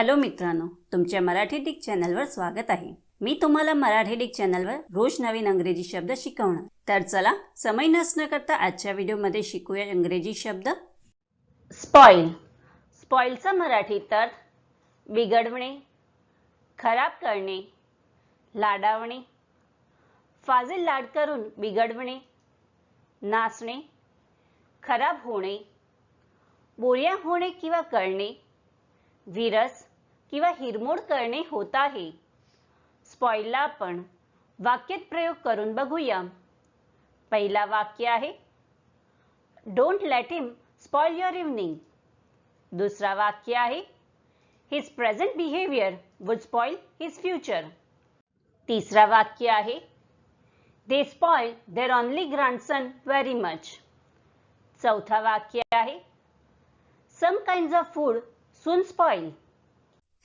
Hello मित्रांनो तुमच्या Marathi Dick चॅनलवर स्वागत आहे. मी तुम्हाला मराठी डिक चॅनलवर रोज नवीन अंग्रेजी शब्द शिकवणार. तर चला समय नसणं करता आजच्या व्हिडिओमध्ये शिकूया इंग्रजी शब्द. स्पॉइल स्पॉइलचा मराठी तर बिघडवणे खराब करणे लाडावणे फाजील लाड करून बिघडवणे नाचणे खराब होणे बोर्या होणे किंवा करणे विरस किंवा हिरमोड करणे होत आहे. स्पॉइलला आपण वाक्यात प्रयोग करून बघूया. पहिला वाक्य आहे don't let him spoil your evening दुसरा वाक्य आहे his present behaviour would spoil his future तिसरा वाक्य आहे they spoil their only grandson very much चौथा वाक्य आहे some kind of food soon spoil